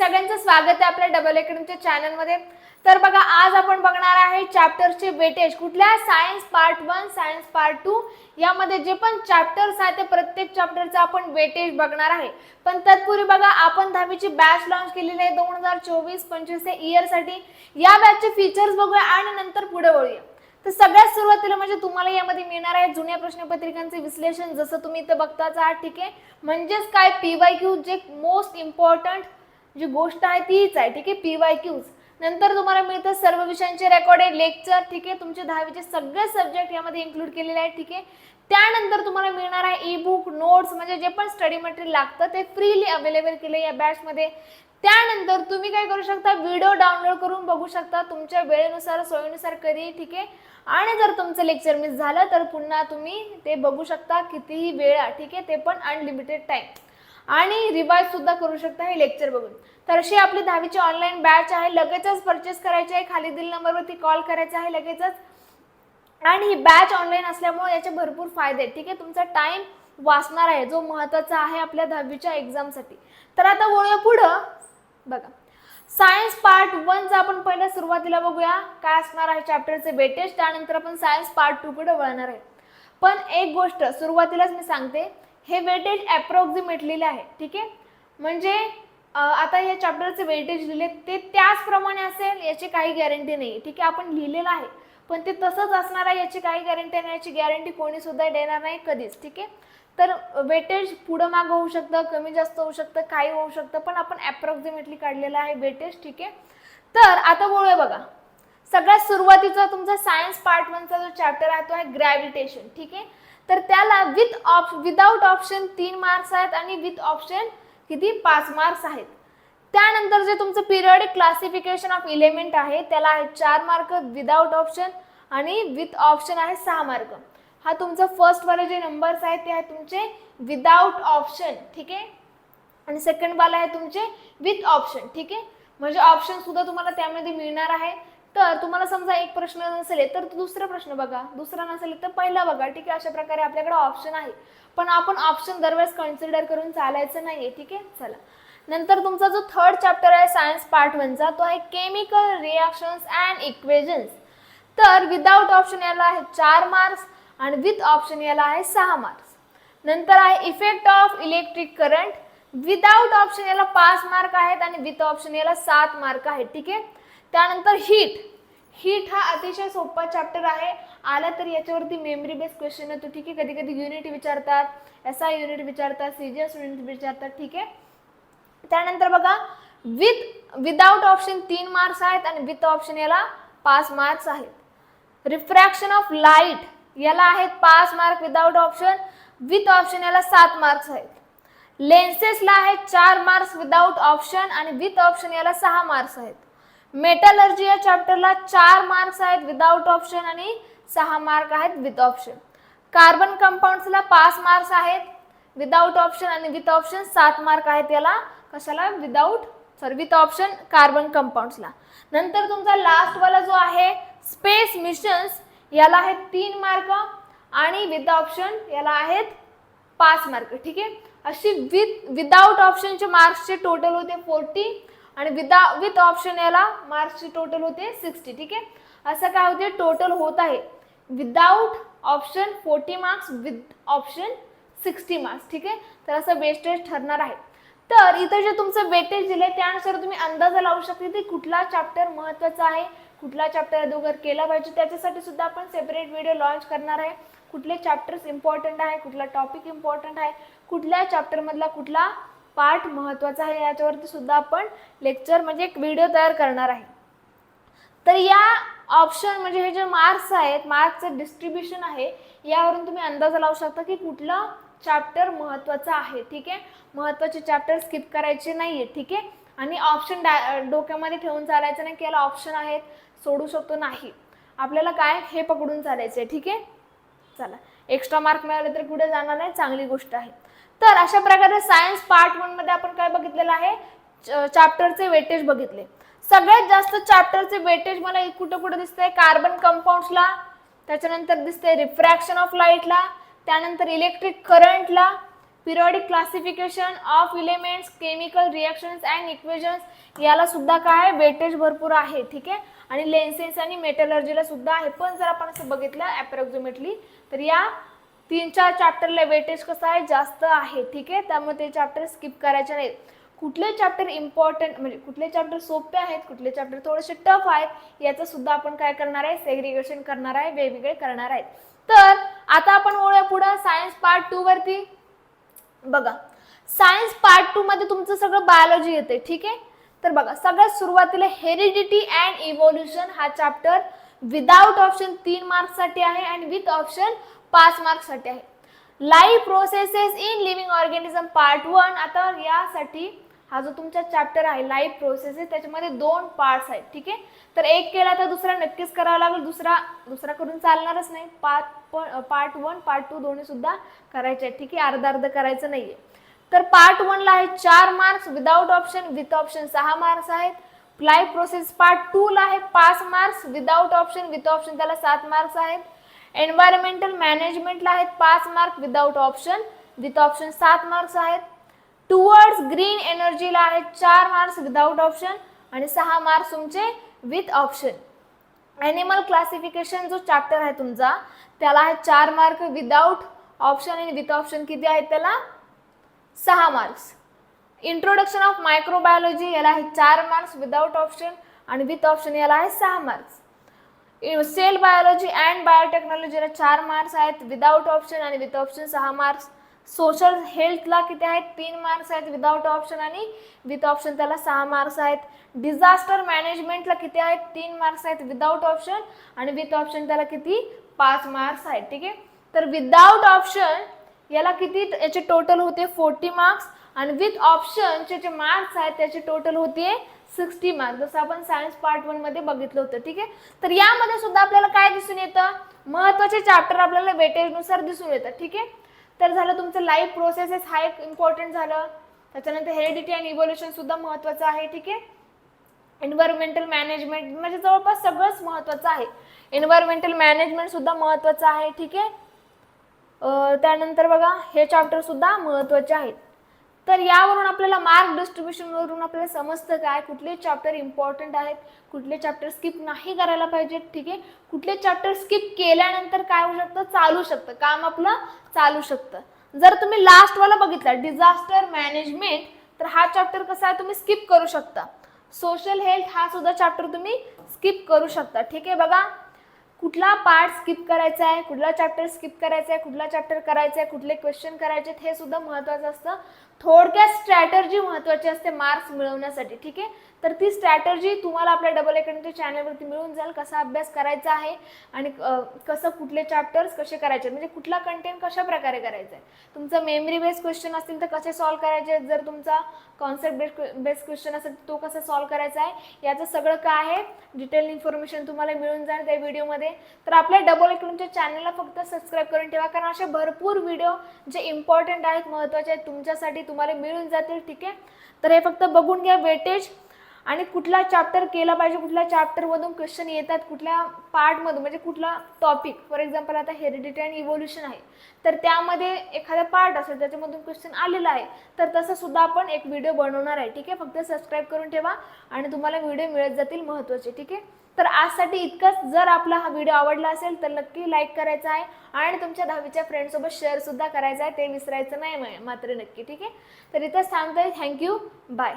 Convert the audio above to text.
सगळ्यांचं स्वागत आहे आपल्या डबल अकॅडमीच्या चॅनलमध्ये तर बघा आज आपण बघणार आहे चॅप्टरचे वेटेज. कुठल्या? Science part one science part two यामध्ये जे पण चॅप्टर्स आहेत ते प्रत्येक चॅप्टरचं आपण वेटेज बघणार आहे. पण तत्पूर्वी बघा आपण दहावीची बॅच लॉन्च केलेली आहे दोन हजार चोवीस पंचवीस इयरसाठी या बॅचचे फीचर्स बघूया आणि नंतर पुढे वळूया. तर सगळ्यात सुरुवातीला म्हणजे तुम्हाला यामध्ये मिळणार आहे जुन्या प्रश्नपत्रिकांचे विश्लेषण. जसं तुम्ही इथं बघताच आहात ठीक आहे. म्हणजेच काय? पी वाय क्यू जे मोस्ट इम्पॉर्टंट जी गोष्ट आहे तीच आहे ठीक आहे पी वाय क्यूज नंतर तुम्हाला मिळतं सर्व विषयांचे रेकॉर्डेड लेक्चर ठीक आहे तुमचे दहावीचे सगळे सब्जेक्ट यामध्ये इन्क्लूड केलेले आहेत ठीक आहे. त्यानंतर तुम्हाला मिळणार आहे ई बुक नोट्स म्हणजे जे पण स्टडी मटेरियल लागतं ते फ्रीली अवेलेबल केले या बॅचमध्ये त्यानंतर तुम्ही काय करू शकता व्हिडिओ डाउनलोड करून बघू शकता तुमच्या वेळेनुसार सोयीनुसार कधी ठीक आहे. आणि जर तुमचं लेक्चर मिस झालं तर पुन्हा तुम्ही ते बघू शकता कितीही वेळा ठीक आहे ते पण अनलिमिटेड टाईम आणि रिवाइज सुद्धा करू शकता हे लेक्चर बघून. तर अशी आपली दहावीची ऑनलाईन बॅच आहे. लगेचच परचेस करायची आहे. खाली दिल नंबरवरती कॉल करायचा आहे लगेचच. आणि ही बॅच ऑनलाईन असल्यामुळे याचे भरपूर फायदे आहेत. ठीक आहे? तुमचा टाइम वाचणार आहे. जो महत्त्वाचा आहे आपल्या दहावीच्या एक्झामसाठी तर आता वळूया पुढं. बघा. सायन्स पार्ट वनचा आपण पहिल्या सुरुवातीला बघूया. काय असणार आहे? चॅप्टरचे वेटेज त्यानंतर आपण सायन्स पार्ट टू कडे वळणार आहे. पण एक गोष्ट सुरुवातीलाच मी सांगते. हे वेटेज अप्रॉक्सिमेटलेले आहे ठीक आहे? म्हणजे आता या चॅप्टरचे वेटेज लिहिले ते त्याचप्रमाणे असेल याची काही गॅरंटी नाही ठीक आहे? आपण लिहिलेलं आहे पण ते तसंच असणार आहे याची काही गॅरंटी नाही याची गॅरंटी कोणीसुद्धा देणार नाही कधीच ठीक आहे? तर वेटेज पुढं मागं होऊ शकतं कमी जास्त होऊ शकतं काही होऊ शकतं पण आपण ॲप्रॉक्झिमेटली काढलेलं आहे वेटेज ठीक आहे? तर आता बोलूया बघा. सगळ्यात सुरुवातीचा तुमचा सायन्स पार्ट वनचा जो चॅप्टर आहे तो आहे ग्रॅव्हिटेशन ठीक आहे? तर त्याला विथ ऑप विदाऊट ऑप्शन तीन मार्क्स आहेत आणि विथ ऑप्शन किती? पाच मार्क्स आहेत. त्यानंतर जे तुमचं पिरियडिक क्लासिफिकेशन ऑफ इलेमेंट आहे त्याला आहे चार मार्क विदाऊट ऑप्शन आणि विथ ऑप्शन आहे सहा मार्क हा तुमचा फर्स्टवाले जे नंबर्स आहेत ते आहे तुमचे विदाऊट ऑप्शन ठीक आहे? आणि सेकंडवाला आहे तुमचे विथ ऑप्शन ठीक आहे? म्हणजे ऑप्शन सुद्धा तुम्हाला त्यामध्ये मिळणार आहे. तर तुम्हाला समजा एक प्रश्न नसेल तर दुसरा प्रश्न बघा. दुसरा नसेल तर पहिला बघा. ठीक आहे अशा प्रकारे आपल्याकडे ऑप्शन आहे. पण आपण ऑप्शन दरवेळेस कन्सिडर करून चालायचं नाहीये. ठीक आहे? चला. नंतर तुमचा जो थर्ड चॅप्टर आहे सायन्स पार्ट वनचा तो आहे केमिकल रिॲक्शन्स अँड इक्वेजन्स तर विदाऊट ऑप्शन याला आहे चार मार्क्स आणि विथ ऑप्शन याला आहे सहा मार्क्स नंतर आहे effect of electric current without option याला पाच मार्क आहेत आणि विथ ऑप्शन याला सात मार्क आहेत. ठीक आहे? त्यानंतर हीट हीट हा अतिशय सोपा चॅप्टर आहे. आला तर याच्यावरती मेमरी बेस्ड क्वेश्चन येतो. ठीक आहे? कधी कधी युनिट विचारतात एस आय युनिट विचारतात सी जी एस युनिट विचारतात. ठीक आहे? त्यानंतर बघा विथ विदाऊट ऑप्शन तीन मार्क्स आहेत आणि विथ ऑप्शन याला पाच मार्क्स आहेत. रिफ्रॅक्शन ऑफ लाइट याला आहेत पाच mark without option with option याला सात मार्क्स आहेत. लेन्सेसला आहेत चार मार्क्स विदाऊट ऑप्शन आणि विथ ऑप्शन याला सहा मार्क्स आहेत. मेटॅलर्जी या चॅप्टरला चार मार्क्स आहेत विदाऊट ऑप्शन आणि सहा मार्क आहेत विथ ऑप्शन कार्बन कंपाऊंड्सला पाच मार्क्स आहेत विदाऊट ऑप्शन आणि विथ ऑप्शन सात मार्क आहेत याला. कशाला? Without sorry with option carbon कंपाऊंड्सला नंतर तुमचा लास्ट वाला जो आहे स्पेस मिशन्स याला आहेत तीन मार्क आणि विथ ऑप्शन याला आहेत पाच मार्क ठीक आहे? अशी विथ विदाऊट ऑप्शनचे मार्क्सचे टोटल होते फोर्टी आणि विदा विथ ऑप्शन याला मार्क्सची टोटल होते सिक्स्टी ठीक आहे? असं काय होते? टोटल होत आहे. Without option forty marks with option sixty marks ठीक आहे? तर असं बेस्टेज ठरणार आहे. तर इथं जे तुमचं वेटेज दिले त्यानुसार तुम्ही अंदाजा लावू शकता की कुठला चॅप्टर महत्त्वाचा आहे कुठला चॅप्टर अगोदर केला पाहिजे. त्याच्यासाठी सुद्धा आपण सेपरेट व्हिडिओ लॉन्च करणार आहे. कुठले चॅप्टर्स इम्पॉर्टंट आहे कुठला टॉपिक इम्पॉर्टंट आहे कुठल्या चॅप्टरमधला कुठला पाठ महत्त्वाचा आहे. याच्यावरती सुद्धा आपण लेक्चर म्हणजे एक व्हिडिओ तयार करणार आहे. तर या ऑप्शन म्हणजे हे जे मार्क्स आहेत मार्क्सचं डिस्ट्रीब्युशन आहे यावरून तुम्ही अंदाज लावू शकता की कुठला चॅप्टर महत्त्वाचा आहे. ठीक आहे? महत्त्वाचे चॅप्टर स्किप करायचे नाही आहे ठीक आहे? आणि ऑप्शन डा डोक्यामध्ये ठेवून चालायचं नाही की याला ऑप्शन आहेत सोडू शकतो नाही. आपल्याला काय? हे पकडून चालायचं आहे ठीक आहे? चला. एक्स्ट्रा मार्क मिळाले तर कुठे जाणार नाही. चांगली गोष्ट आहे. तर अशा प्रकारे सायन्स पार्ट वनमध्ये आपण काय बघितलेलं आहे? चॅप्टरचे वेटेज बघितले. सगळ्यात जास्त चॅप्टरचे वेटेज मला कुठं कुठं दिसतंय? कार्बन कंपाऊंड्सला त्याच्यानंतर दिसते रिफ्रॅक्शन ऑफ लाईटला त्यानंतर इलेक्ट्रिक करंटला periodic classification of elements chemical reactions and equations याला सुद्धा काय आहे? वेटेज भरपूर आहे ठीक आहे? आणि लेन्सेस आणि मेटलर्जीला सुद्धा आहे. पण जर आपण असं बघितलं अप्रॉक्सिमेटली तर या तीन चार चॅप्टरला वेटेज कसं आहे? जास्त आहे ठीक आहे? त्यामुळे ते चॅप्टर स्किप करायचे नाहीत. कुठले चॅप्टर इम्पॉर्टंट म्हणजे कुठले चॅप्टर सोपे आहेत कुठले चॅप्टर थोडेसे टफ आहेत याचं सुद्धा आपण काय करणार आहे? सेग्रिगेशन करणार आहे वेगवेगळे करणार आहेत. तर आता आपण ओळूया पुढं सायन्स पार्ट टू वरती. बघा सायन्स पार्ट टू मध्ये तुमचं सगळं बायोलॉजी येते ठीक आहे? तर बघा सगळ्यात सुरुवातीला हेरिडिटी अँड इव्होल्युशन हा चॅप्टर विदाउट ऑप्शन तीन मार्क्ससाठी आहे आणि विथ ऑप्शन पाच मार्क्ससाठी आहे. Life processes in living organism part one आता यासाठी हा जो तुमचा चॅप्टर आहे लाईव्ह प्रोसेसेस त्याच्यामध्ये दोन पार्ट्स आहेत ठीक आहे? तर एक केला तर दुसरा नक्कीच करावा लागेल. दुसरा दुसरा करून चालणारच नाही. Part part one part two दोन्ही सुद्धा करायचे आहेत ठीक आहे? अर्ध अर्ध करायचं नाहीये. तर पार्ट वनला आहे चार marks without option with option सहा मार्क्स आहेत. लाईव्ह प्रोसेस पार्ट टू ला आहे पाच marks without option with option त्याला सात मार्क्स आहेत. एन्व्हायरमेंटल मॅनेजमेंटला आहेत पाच mark without option with option सात मार्क्स आहेत. टुवर्ड्स ग्रीन एनर्जीला आहेत चार मार्क्स विदाउट ऑप्शन आणि सहा मार्क्स तुमचे विथ ऑप्शन ॲनिमल क्लासिफिकेशन जो चॅप्टर आहे तुमचा त्याला आहे चार मार्क विदाउट ऑप्शन आणि विथ ऑप्शन किती आहेत त्याला? सहा मार्क्स इंट्रोडक्शन ऑफ मायक्रोबायोलॉजी याला आहे चार मार्क्स विदाउट ऑप्शन आणि विथ ऑप्शन याला आहे सहा मार्क्स सेल बायोलॉजी अँड बायोटेक्नॉलॉजीला चार मार्क्स आहेत. विदाउट ऑप्शन आणि विथ ऑप्शन सहा मार्क्स सोशल हेल्थला किती आहेत? तीन मार्क्स आहेत. विदाउट ऑप्शन आणि विथ ऑप्शन त्याला सहा मार्क्स आहेत. डिझास्टर मॅनेजमेंटला किती आहेत? तीन मार्क्स आहेत. विदाउट ऑप्शन आणि विथ ऑप्शन त्याला किती? पाच मार्क्स आहेत. ठीक आहे? तर विदाउट ऑप्शन याला किती? याचे टोटल होते फोर्टी मार्क्स आणि विथ ऑप्शनचे जे मार्क्स आहेत त्याचे टोटल होते सिक्स्टी मार्क. जसं आपण सायन्स पार्ट वनमध्ये बघितलं होतं ठीक आहे? तर यामध्ये सुद्धा आपल्याला काय दिसून येतं? महत्त्वाचे चॅप्टर आपल्याला वेटेजनुसार दिसून येतं ठीक आहे? तर झालं तुमचं लाईफ प्रोसेसेस हा एक इम्पॉर्टंट झालं. त्याच्यानंतर हेरिडिटी अँड इव्होल्युशन सुद्धा महत्वाचं आहे ठीक आहे? एन्व्हायरमेंटल मॅनेजमेंट म्हणजे जवळपास सगळंच महत्वाचं आहे. एन्व्हायरमेंटल मॅनेजमेंट सुद्धा महत्वाचं आहे ठीक आहे? त्यानंतर बघा हे चॅप्टर सुद्धा महत्त्वाचे आहेत. तर यावरून आपल्याला मार्क डिस्ट्रीब्युशनवरून आपल्याला समजतं काय कुठले चॅप्टर इम्पॉर्टंट आहेत कुठले चॅप्टर स्किप नाही करायला पाहिजेत ठीक आहे? कुठले चॅप्टर स्किप केल्यानंतर काय होऊ शकतं? चालू शकतं. काम आपलं चालू शकतं. जर तुम्ही लास्टवाला बघितला डिझास्टर मॅनेजमेंट तर हा चॅप्टर कसा आहे? तुम्ही स्किप करू शकता. सोशल हेल्थ हा सुद्धा चॅप्टर तुम्ही स्किप करू शकता. ठीक आहे बघा? कुठला पार्ट स्किप करायचा आहे कुठला चॅप्टर स्किप करायचा आहे कुठला चॅप्टर करायचा आहे कुठले क्वेश्चन करायचे आहेत हे सुद्धा महत्त्वाचं असतं. थोडक्यात स्ट्रॅटर्जी महत्त्वाची असते मार्क्स मिळवण्यासाठी ठीक आहे? तर ती स्ट्रॅटर्जी तुम्हाला आपल्या डबल अकॅडमीच्या चॅनलवरती मिळून जाईल कसा अभ्यास करायचा आहे आणि कसं कुठले चॅप्टर्स कसे करायचे आहेत, म्हणजे कुठला कंटेंट कशा प्रकारे करायचा आहे. तुमचं मेमरी बेस्ड क्वेश्चन असतील तर कसे सॉल्व्ह करायचे आहेत जर तुमचा कॉन्सेप्ट बेस्ड बेस्ड क्वेश्चन असेल तर तो कसा सॉल्व्ह करायचा आहे याचं सगळं काय आहे डिटेल इन्फॉर्मेशन तुम्हाला मिळून जाईल त्या व्हिडिओमध्ये तर आपल्या डबल इकडूनच्या चॅनलला फक्त सबस्क्राईब करून ठेवा. कारण असे भरपूर व्हिडिओ जे इम्पॉर्टंट आहेत महत्त्वाचे आहेत तुमच्यासाठी तुम्हाला मिळून जातील ठीक आहे? तर हे फक्त बघून घ्या वेटेज. आणि कुठला चॅप्टर केला पाहिजे कुठल्या चॅप्टरमधून क्वेश्चन येतात कुठल्या पार्टमधून म्हणजे कुठला टॉपिक फॉर एक्झाम्पल आता हेरिडिटी अँड इव्होल्युशन आहे. तर त्यामध्ये एखादा पार्ट असेल त्याच्यामधून क्वेश्चन आलेला आहे तर तसं सुद्धा आपण एक व्हिडिओ बनवणार आहे ठीक आहे? फक्त सबस्क्राईब करून ठेवा आणि तुम्हाला व्हिडिओ मिळत जातील महत्त्वाचे ठीक आहे? तर आजसाठी इतकंच. जर आपला हा व्हिडिओ आवडला असेल तर नक्की लाईक करायचा आहे आणि तुमच्या दहावीच्या फ्रेंडसोबत शेअरसुद्धा करायचा आहे. ते विसरायचं नाही मात्र नक्की ठीक आहे? तर इथंच थांबतोय. Thank you bye